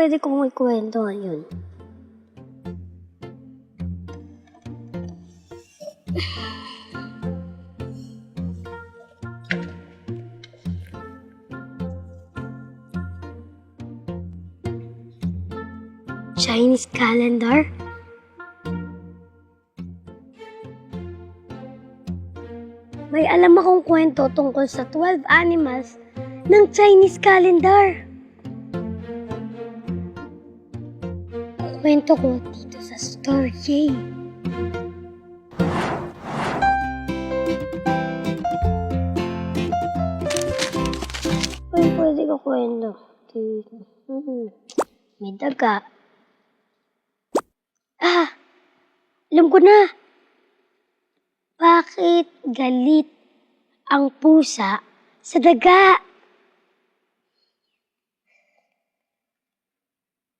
pwede kong ikwento ngayon? Chinese calendar? May alam akong kwento tungkol sa 12 animals ng Chinese calendar. Kwento ko dito sa Story Yay. Uy, pwede ko kwento. Hmm, May daga. Ah! Alam ko na! Bakit galit ang pusa sa daga?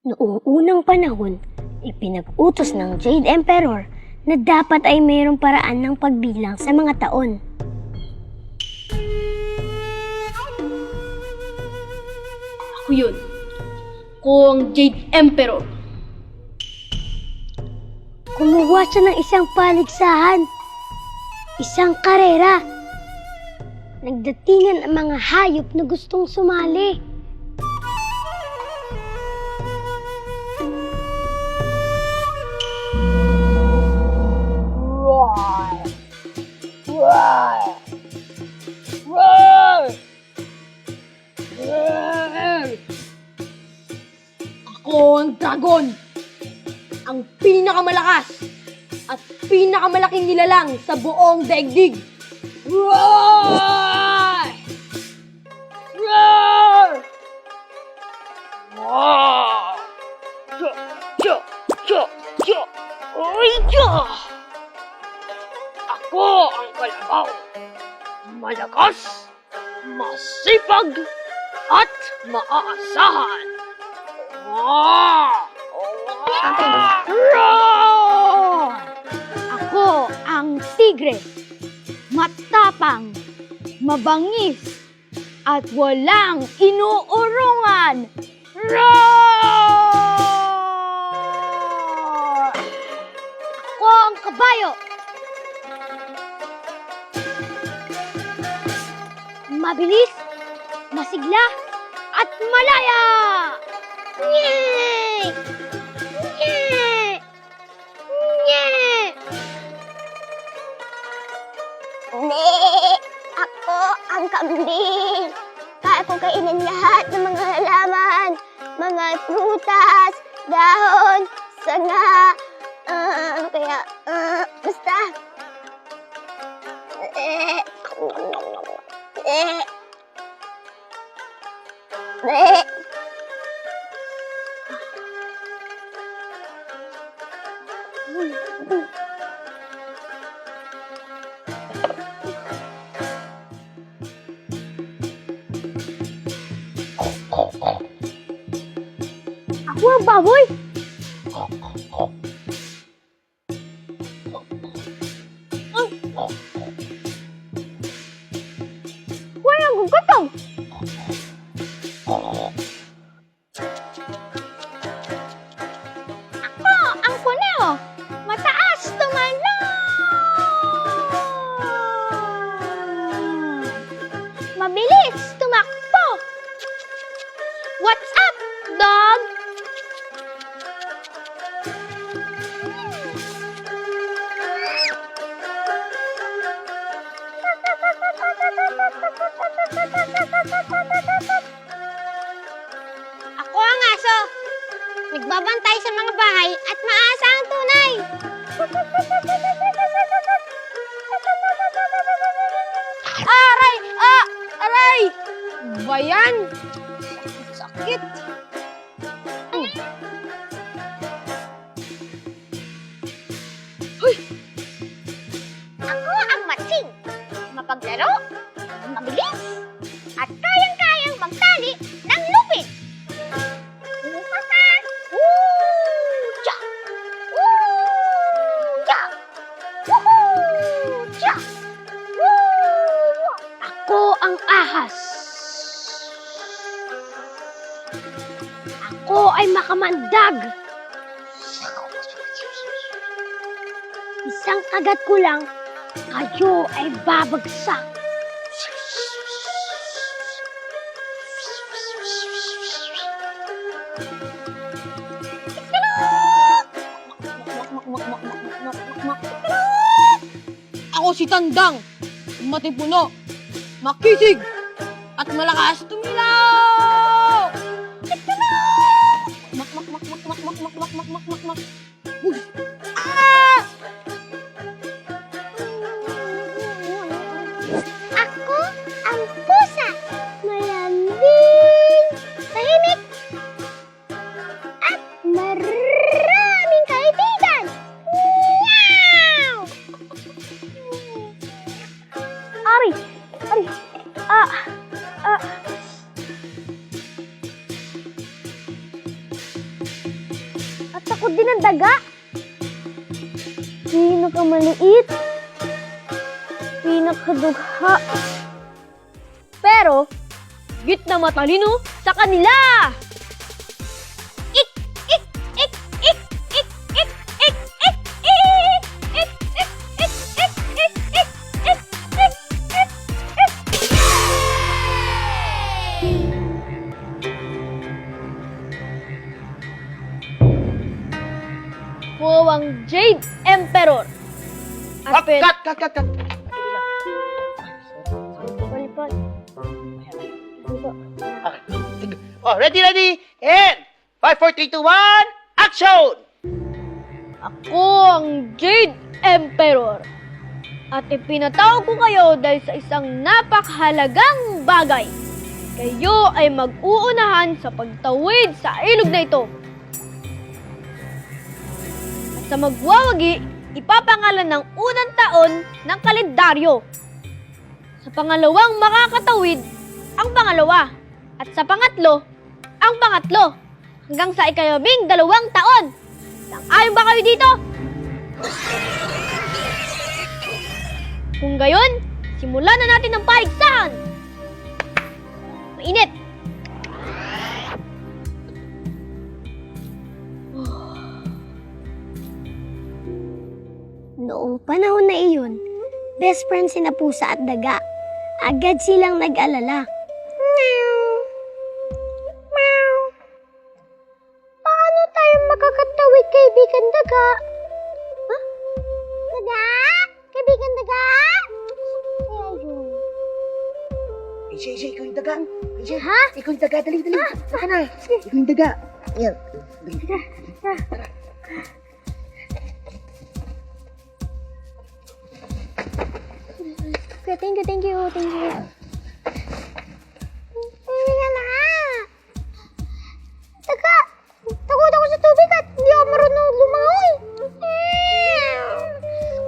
Noong unang panahon, ipinag-utos ng Jade Emperor na dapat ay mayroong paraan ng pagbilang sa mga taon. Ako yun. Ako ang Jade Emperor. Kumuha siya ng isang paligsahan, isang karera. Nagdatingan ang mga hayop na gustong sumali. Ako ang dragon. Ang pinakamalakas at pinakamalaking nilalang sa buong daigdig. Roar! Roar! Roar! Yo, yo, yo, yo! Yo! Ako kalabaw. Malakas, masipag, at maaasahan. Roar! Ako ang tigre. Matapang, mabangis, at walang inuurungan. Roar! Ako ang kabayo. Mabilis, masigla, at malaya! Nye! Nye! Nye! Ne, ako ang kambing. Kaya ko kainin lahat ng mga halaman, mga prutas, dahon, sanga, ano kaya, ah, basta. Eh, eh. Ako ang baboy! Ang ahas. Ako ay makamandag. Isang kagat ko lang, kayo ay babagsak. Ako si Tandang, matipuno, makisig, at malakas tumilaw! Mak, mak, mak, mak, mak, mak, mak, mak, mak, mak, mak, mak. Uy! Matalino sa kanila! Ik! Ik! Ik! Ik! Ik! Ik! Ik! Ik! Ik! Ik! Ik! Ik! Ik! Ik! Ik! Ik! Ik! Huwag Jade Emperor. Ah, At cut, cut, cut, cut. Palipad. Oh, ready, ready, and 5, 4, 3, 2, 1, action! Ako ang Jade Emperor. At ipinatawag ko kayo dahil sa isang napakahalagang bagay. Kayo ay mag-uunahan sa pagtawid sa ilog na ito. At sa magwawagi, ipapangalan ng unang taon ng kalendaryo. Sa pangalawang makakatawid, ang pangalawa. At sa pangatlo, ang pangatlo. Hanggang sa ikalabing dalawang taon. Sang-ayon ba kayo dito? Kung gayon, simulan na natin ang paligsahan. Mainit. Noong panahon na iyon, best friends sina pusa at daga. Agad silang nag-alala. Paano tayo makakatawid, kaibigan daga? Ha? Daga? Kaibigan daga? Ayun. Isha, Isha, ikaw yung daga. Isha, Ha? ikaw yung daga, dali, dali. Saka na. Ikaw yung daga. Ayan. Okay, thank you, thank you, thank you. Daga. Daga, takot ako sa tubig at hindi ako marunong lumangoy.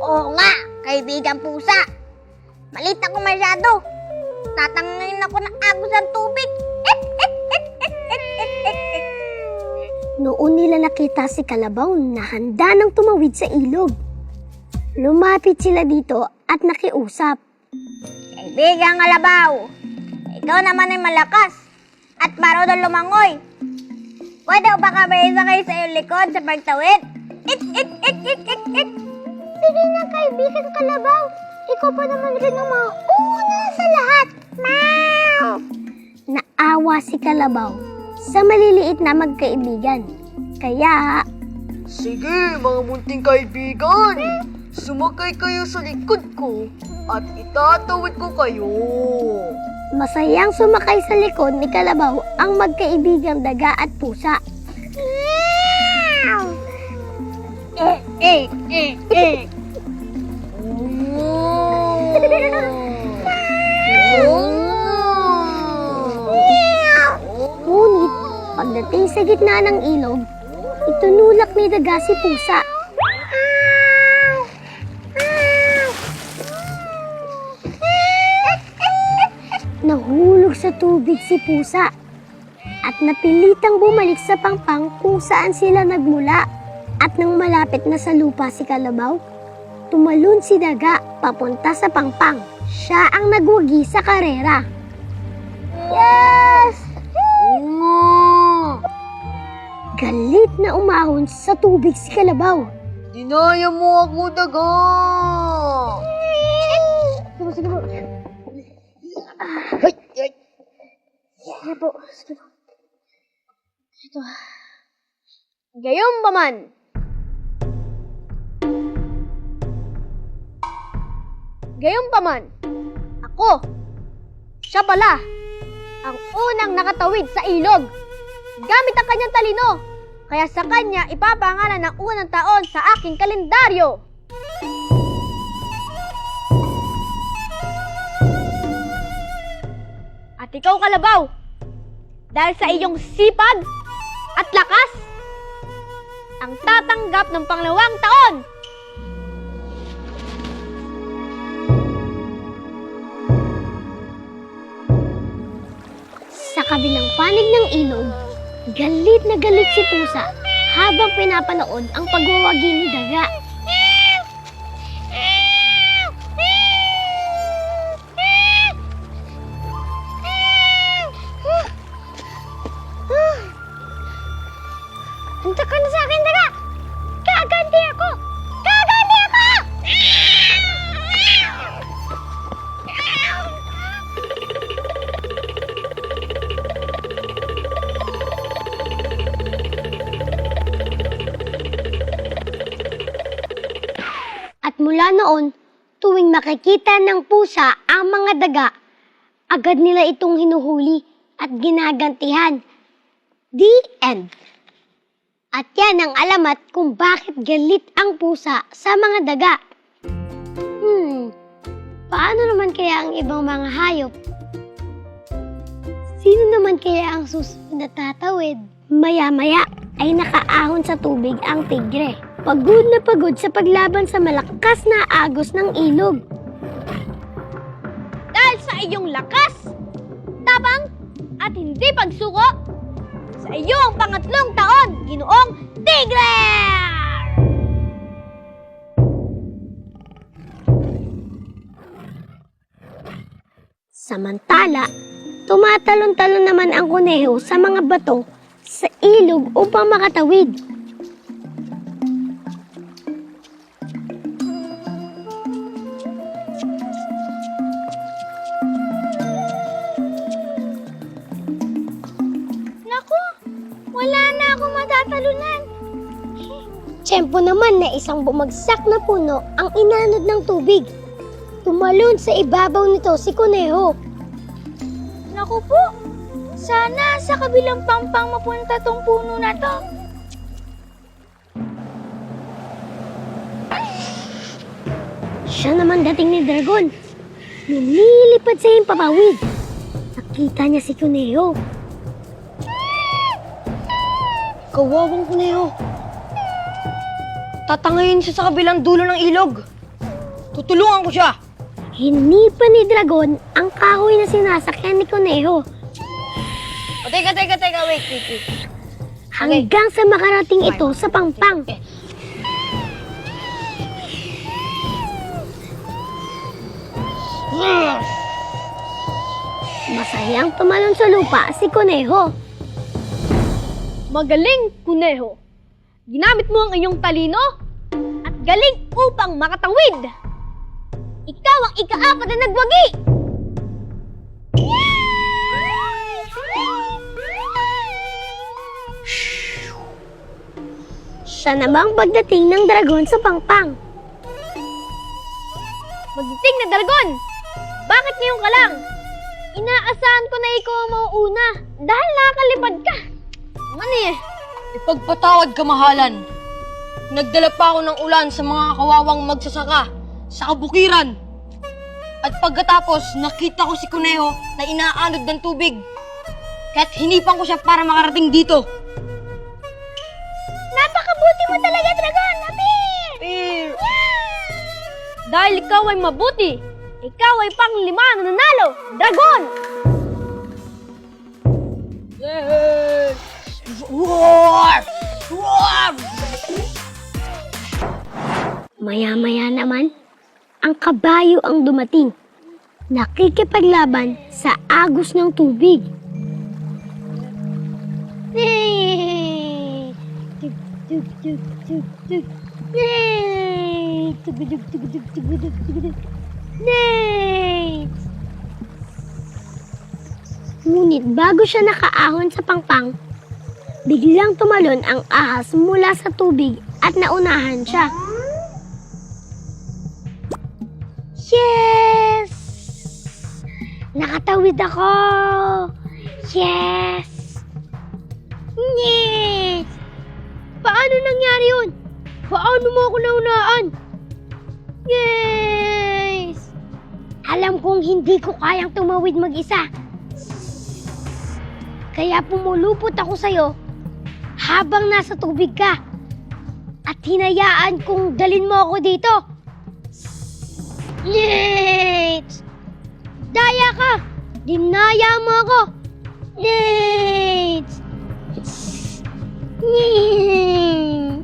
Oo nga, kaibigan pusa. Malit ako masyado. Tatangin ako ng agos ng tubig. Noon nila nakita si Kalabaw na handa nang tumawid sa ilog. Lumapit sila dito at nakiusap. Kaibigang Alabaw, ikaw naman ay malakas at marunong lumangoy. Pwede ba kami isakay sa iyong likod sa pagtawid? Ik, ik, ik, ik, ik, ik. Sige na, kaibigan Kalabaw. Ikaw pa naman rin ang mauna sa lahat. Meow! Naawa si Kalabaw sa maliliit na magkaibigan. Kaya, Sige, mga munting kaibigan. Sumakay kayo sa likod ko at itatawid ko kayo. Masayang sumakay sa likod ni Kalabaw ang magkaibigang daga at pusa. Meow! Eh, eh, eh. Ngunit, pagdating sa gitna ng ilog, itunulak ni Daga si Pusa. Nahulog sa tubig si Pusa at napilitang bumalik sa pangpang kung saan sila nagmula. At nang malapit na sa lupa si Kalabaw, tumalon si Daga papunta sa pangpang. Siya ang nagwagi sa karera. Yes! Galit na umahon sa tubig si Kalabaw. Dinaya mo ako, daga! Sige sige. Sige po, sige po. Gayong paman, Gayong paman, ako, siya pala, ang unang nakatawid sa ilog. Gamit ang kanyang talino, kaya sa kanya ipapangalan ng unang taon sa aking kalendaryo. At ikaw, Kalabaw, dahil sa iyong sipag at lakas, ang tatanggap ng pangalawang taon. Sa kabilang panig ng ilog, galit na galit si Pusa habang pinapanood ang pagwawagi ni Daga. Makikita ng pusa ang mga daga, agad nila itong hinuhuli at ginagantihan. The end. At yan ang alamat kung bakit galit ang pusa sa mga daga. Hmm, paano naman kaya ang ibang mga hayop? Sino naman kaya ang susunod na tatawid? Maya-maya ay nakaahon sa tubig ang tigre. Pagod na pagod sa paglaban sa malakas na agos ng ilog. Iyong lakas, tapang, at hindi pagsuko, sa iyong pangatlong taon, ginoong Tigre! Samantala, tumatalon-talon naman ang kuneho sa mga bato sa ilog upang makatawid. Akong matatalunan. Tiyempo naman na isang bumagsak na puno ang inanod ng tubig. Tumalon sa ibabaw nito si Kuneho. Naku po, sana sa kabilang pampang mapunta tong puno na to. Siya naman dating ni Dragon. Lumilipad sa himpapawid. Nakita niya si Kuneho. Kawawang Kuneho. Tatangayin siya sa kabilang dulo ng ilog. Tutulungan ko siya. Hinipa ni Dragon ang kahoy na sinasakyan ni Kuneho O, teka, teka, teka, wait, wait, wait. hanggang sa makarating ito sa pangpang. Masayang tumalon sa lupa si Kuneho. Magaling, Kuneho. Ginamit mo ang iyong talino at galing upang makatawid. Ikaw ang ikaapat na nagwagi. Siya namang pagdating ng dragon sa pangpang. Magdating na Dragon! Bakit ngayon ka lang? Inaasahan ko na ikaw ang mauuna dahil nakakalipad ka. Mani eh. Ipagpatawad kamahalan. nagdala pa ako ng ulan sa mga kawawang magsasaka sa kabukiran. At pagkatapos, nakita ko si Kuneho na inaanod ng tubig. Kaya't hinipan ko siya para makarating dito. Napakabuti mo talaga, Dragon! Apir! Dahil ikaw ay mabuti, ikaw ay pang lima na nanalo, Dragon! Maya-maya naman, ang kabayo ang dumating. Nakikipaglaban sa agos ng tubig. Yay! Tug, tug, tug, tug, tug. Yay! Tugudug, tugudug, tugudug, tugudug. Yay! Ngunit bago siya nakaahon sa pangpang, biglang tumalon ang ahas mula sa tubig at naunahan siya. Yes! Nakatawid ako! Yes! Yes! Paano nangyari yun? Paano mo ako naunaan? Yes! Alam kong hindi ko kayang tumawid mag-isa. Kaya pumulupot ako sa'yo habang nasa tubig ka. At hinayaan kong dalin mo ako dito. Yes! Daya ka! Dinaya mo ako! Yes! Yes!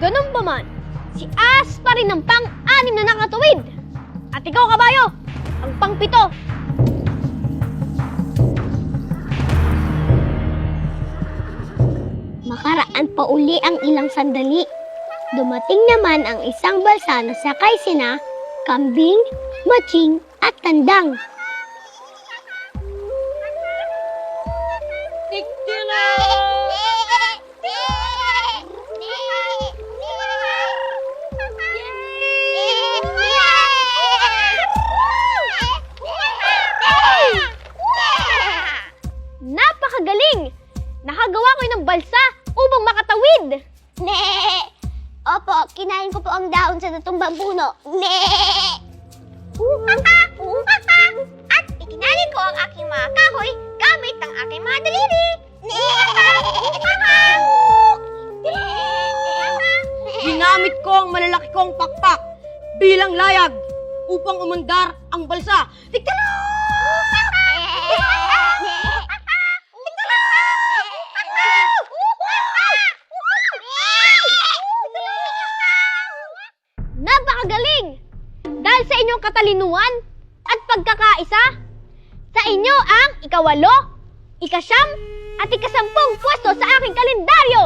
Ganun ba man, si As pa rin ang pang-anim na nakatuwid. At ikaw, kabayo, ang pang-pito. Makaraan pa uli ang ilang sandali. Dumating naman ang isang balsa na sakay sina kambing, matching at tandang. Napakagaling! Nakagawa ko ng balsa upang makatawid. Ne! Opo, kinain ko po ang dahon sa natumbang puno. Ne! At ikinain ko ang aking mga kahoy gamit ang aking mga daliri. Ne! Ginamit ko ang malalaki kong pakpak bilang layag upang umandar ang balsa. Napakagaling! Katalinuhan at pagkakaisa, sa inyo ang ikawalo, ikasyam, at ikasampung pwesto sa aking kalendaryo!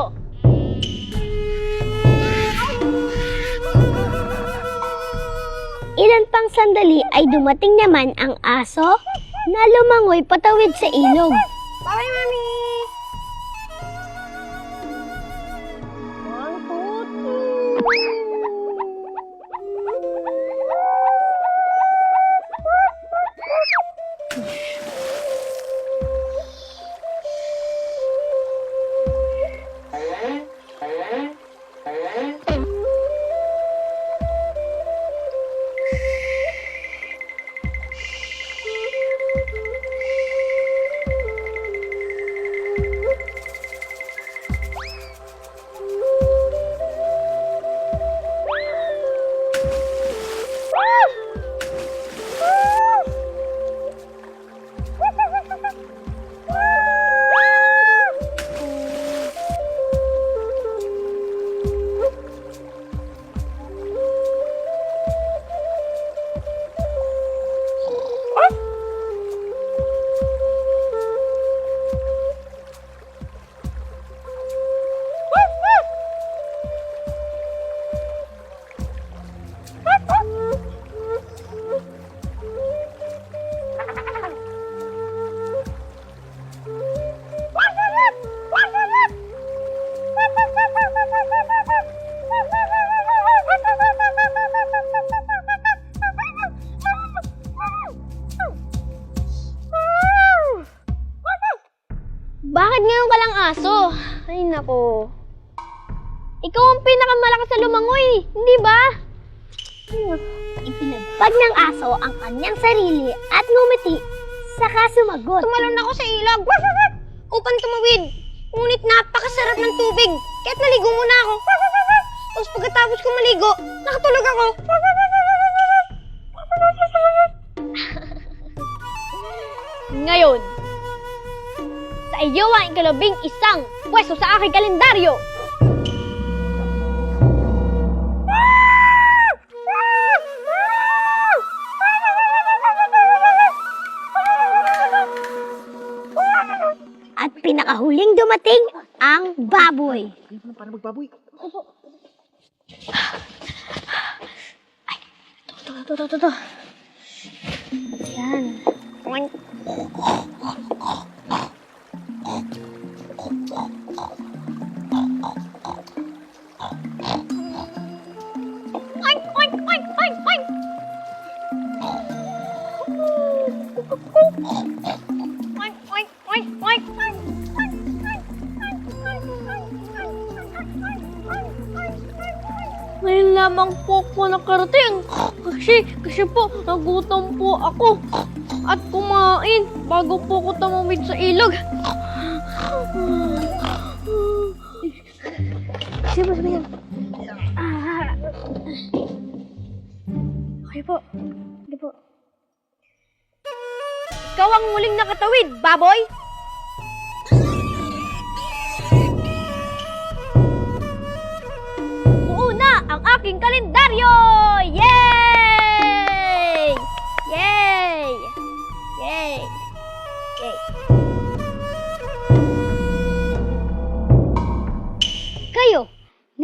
Ilan pang sandali ay dumating naman ang aso na lumangoy patawid sa ilog. Bye, Mami! Kanyang sarili at ngumiti, saka sumagot. Tumalon ako sa ilog upang tumawid. Ngunit napakasarap ng tubig. Kaya't naligo muna ako. Tapos pagkatapos ko maligo, nakatulog ako. Ngayon, sa iyo ang ikalabing isang pwesto sa aking kalendaryo. Dumating ang baboy. Ito, ito, ito, ito. Yan. Kasi, po, nagutom po ako. At kumain bago po ako tumawid sa ilog. Sige po, sabi yan. Ah. Okay po. Hindi po. Ikaw ang muling nakatawid, baboy! Buo na ang aking kalendaryo! Yay!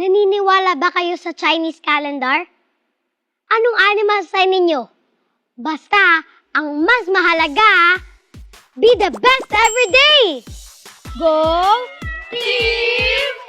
Naniniwala ba kayo sa Chinese calendar? Anong animal sign ninyo? Basta, ang mas mahalaga, be the best every day! Go! Team!